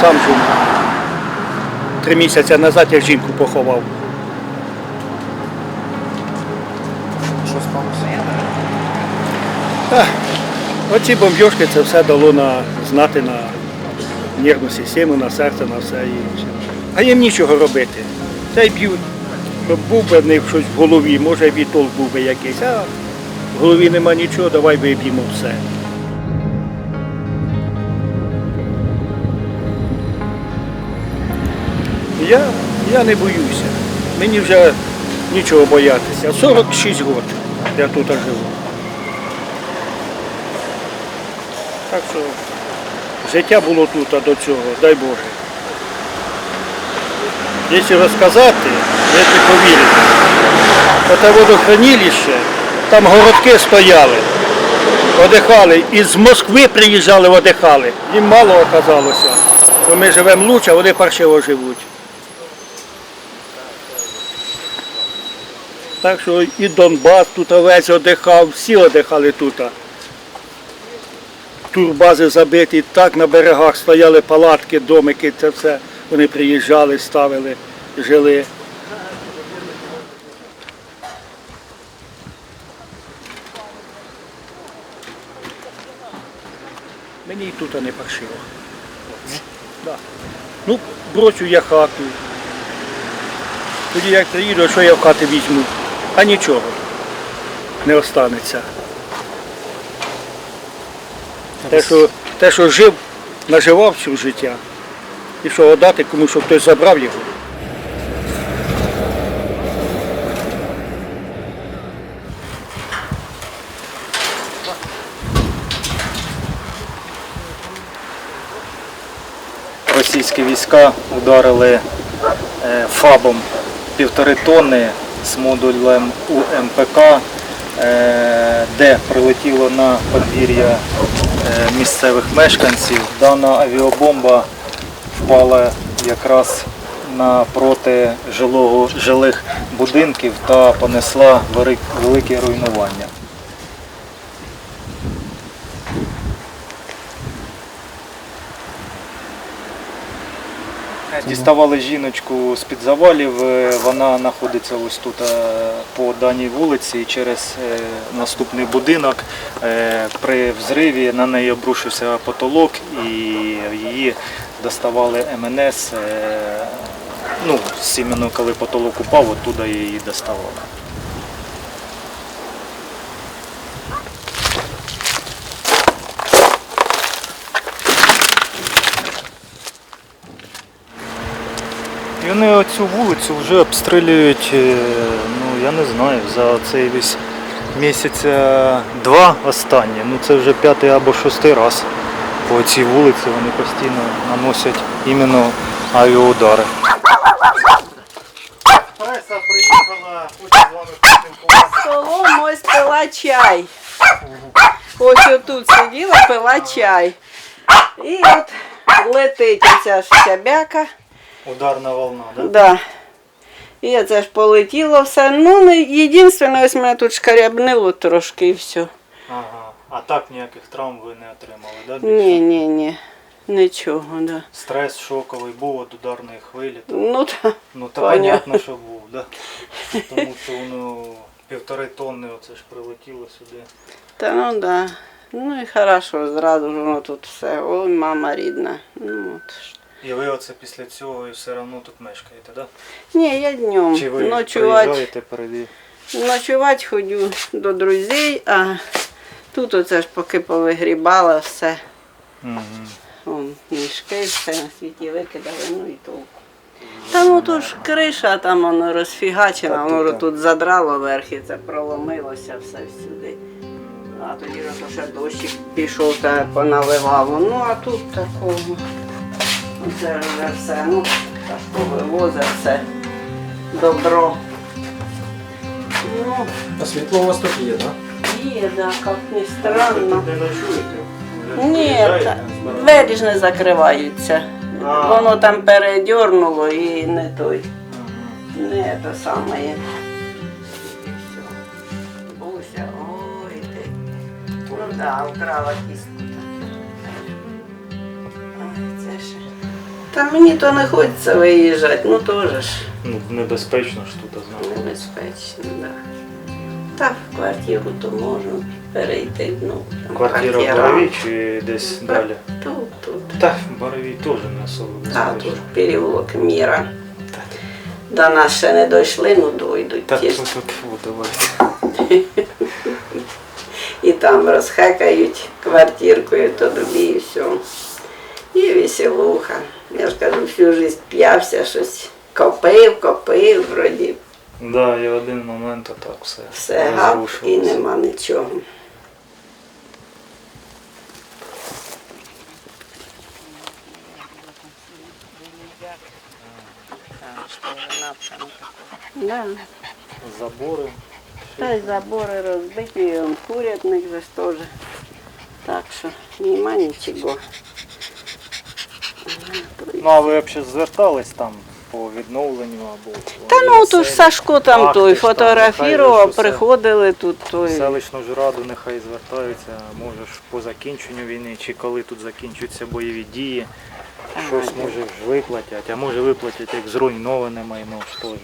сам живу. Три місяці назад я жінку поховав. Що сталося? Оці бомбьошки це все дало на знати на нервну систему, на серце, на все інше. А їм нічого робити. Та й б'ють. Був би в них щось в голові, може і толк був би якийсь, а в голові нема нічого, давай виб'ємо все. Я, я не боюся. Мені вже нічого боятися. 46 років я тут живу. Так що життя було тут а до цього, дай Боже. Якщо розказати, ви не повірите. Оте водохранилище, там городки стояли, одихали, із Москви приїжджали, одихали. Їм мало оказалося, що ми живемо лучше, а вони паршиво живуть. Так що і Донбас тут весь одихав, всі одихали тут турбази забиті, так на берегах стояли палатки, домики, це все. Вони приїжджали, ставили, жили. Мені і тут не паршиво. Да. Ну, брочу я хату. Тоді як приїду, що я в хати візьму? А нічого не останеться. Те, що, те, що жив, наживав всю життя. І що отдати комусь, щоб хтось забрав його. Російські війська ударили е, фабом півтори тонни з модулем УМПК, е, де прилетіло на подвір'я е, місцевих мешканців. Дана авіабомба впала якраз напроти жилих будинків та понесла великі руйнування. Діставали жіночку з-під завалів, е, вона знаходиться ось тут е, по даній вулиці через е, наступний будинок. При взриві на неї обрушився потолок і її доставали МНС. Ну, Сіменно, коли потолок упав, оттуда її доставали. І вони оцю вулицю вже обстрілюють, е, ну я не знаю, за цей весь місяця два останні. Ну це вже п'ятий або шостий раз по цій вулиці вони постійно наносять іменно авіаудари. Преса приїхала, хочу з вами поспілкуватися. Ось пила чай. Ось отут сиділа, пила чай. І от летить оця ж. Ударна волна, да? Да. І це ж полетіло все. Ну, не єдине, ось мене тут шкарябнило трошки і все. Ага. А так ніяких травм ви не отримали, да? Ні, ні, ні. Нічого, да. Стрес шоковий був від ударної хвилі. Ну так. Ну то Понятно. понятно, що був, да? Тому що воно півтори тонни оце ж прилетіло сюди. Та ну да. Ну і хорошо, зразу ж воно тут все. Ой, мама рідна. Ну, от. І ви оце після цього і все одно тут мешкаєте, да? Ні, я днем Чи ви ночувати. приїжджаєте переді? Ночувати ходю до друзей, а тут оце ж поки повигрібала все. Угу. Вон, мішки, все на світі викидали, ну і толку. Та ну ж криша, там воно розфігачено, воно тут, тут задрало верх і це проломилося все сюди. А тоді ж ще дощик пішов та поналивало. Ну а тут такого. Оце вже все, ну, та ж повивозить все добро. Ну, А світло у вас тут є, так? Є, да, як не странно. Не ночуєте? Ні, приїжджаєте, та- збираєте? двері ж не закриваються. А. Воно там передьорнуло і не той. Не те саме. є. Буся, ой ти. Ну да, вкрала кістку. Та мені то не хочеться виїжджати, ну теж ж Ну, небезпечно ж тут знаходиться. небезпечно, так. Да. Та в квартиру то можна перейти. Ну, там Квартира в Борові чи десь далі? Тут, тут. Та в Боровій теж не особо Та безпечно. тут переулок міра. До нас ще не дійшли, ну дойдуть. Так, ті тут, ж. фу, давайте. І там розхекають квартиркою, то тобі і все. І веселуха. Всю життя п'явся, щось копив, копив, вроді Да, і в один момент отак все. все гап і нема нічого. Да. Забори. Та й забори розбиті, і он курятник же ж теж. Так що нема нічого. Ну, а ви взагалі звертались там по відновленню або... Та ну то ж Сашко там той фотографував, приходили тут той. Селищну ж раду нехай звертаються, може ж по закінченню війни, чи коли тут закінчуються бойові дії, щось може ж виплатять, а може виплатять як зруйноване майно, що ж.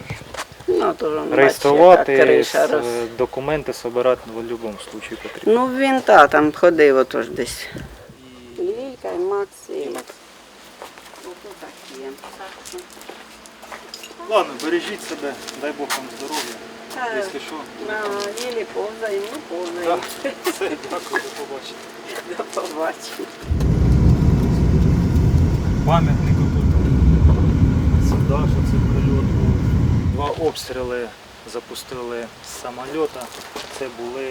Ну, то ж, Реєструвати, криша роз... документи збирати в будь-якому випадку потрібно. Ну він та там ходив отож десь. Лілька і Макс такі. Ладно, бережіть себе, дай Бог вам здоров'я. Якщо що, На Лілі повзаємо, ну повзаємо. все, дякую, до побачення. До побачення. Пам'ятник тут сюди, що це прильот був. Два обстріли запустили з самольота. Це були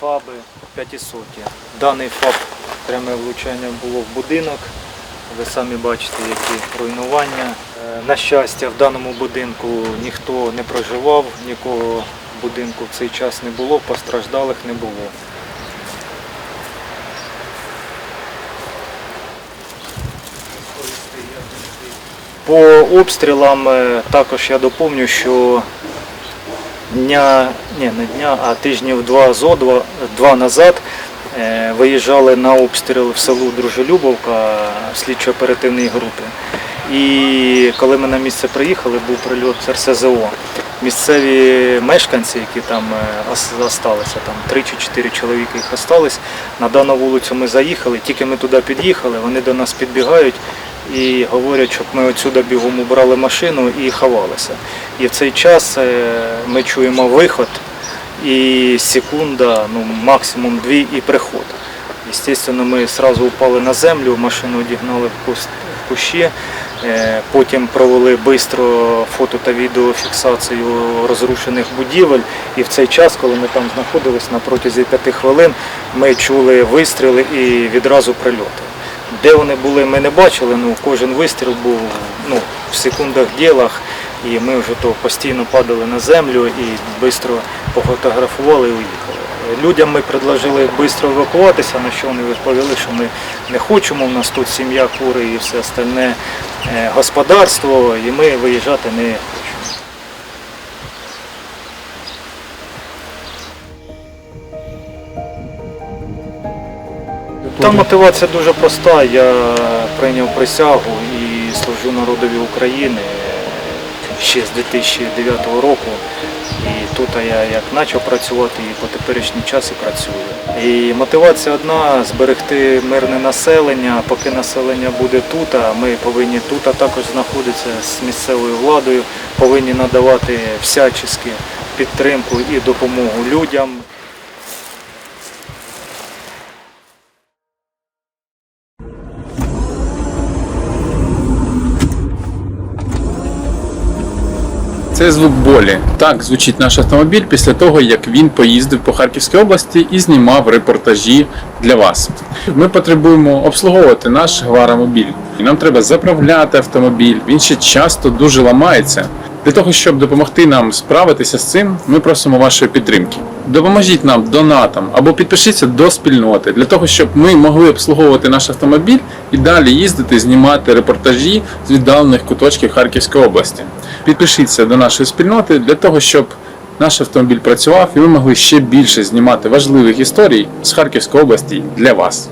ФАБи 500. Даний ФАБ пряме влучання було в будинок. Ви самі бачите, які руйнування. Е, На щастя, в даному будинку ніхто не проживав, нікого будинку в цей час не було, постраждалих не було. По обстрілам е, також я доповню, що дня, ні, не дня, а тижнів два зо, два, два назад виїжджали на обстріл в село Дружелюбовка слідчо-оперативної групи. І коли ми на місце приїхали, був прильот РСЗО. Місцеві мешканці, які там е, залишилися, там 3 чи 4 чоловіки їх залишились, на дану вулицю ми заїхали, тільки ми туди під'їхали, вони до нас підбігають і говорять, щоб ми отсюди бігом убрали машину і ховалися. І в цей час е, ми чуємо виход і секунда, ну максимум дві і приход. Естественно, ми одразу упали на землю, машину одігнали в кущі, е, потім провели швидко фото та відеофіксацію розрушених будівель. І в цей час, коли ми там знаходились на протязі п'яти хвилин, ми чули вистріли і відразу прильоти. Де вони були, ми не бачили, ну кожен вистріл був ну, в секундах ділах, і ми вже то постійно падали на землю і швидко пофотографували і уїхали. Людям ми предложили швидко евакуватися, на що вони відповіли, що ми не хочемо, у нас тут сім'я, кури і все остальне е, господарство, і ми виїжджати не хочемо. Та мотивація дуже проста. Я прийняв присягу і служу народові України ще з 2009 року. І тут я як почав працювати і по теперішній час і працюю. І мотивація одна зберегти мирне населення. Поки населення буде тут, а ми повинні тут також знаходитися з місцевою владою, повинні надавати всячески підтримку і допомогу людям. Це звук болі. Так звучить наш автомобіль після того, як він поїздив по Харківській області і знімав репортажі для вас. Ми потребуємо обслуговувати наш гваромобіль. Нам треба заправляти автомобіль. Він ще часто дуже ламається. Для того, щоб допомогти нам справитися з цим, ми просимо вашої підтримки. Допоможіть нам донатом або підпишіться до спільноти для того, щоб ми могли обслуговувати наш автомобіль і далі їздити, знімати репортажі з віддалених куточків Харківської області. Підпишіться до нашої спільноти для того, щоб наш автомобіль працював і ми могли ще більше знімати важливих історій з Харківської області для вас.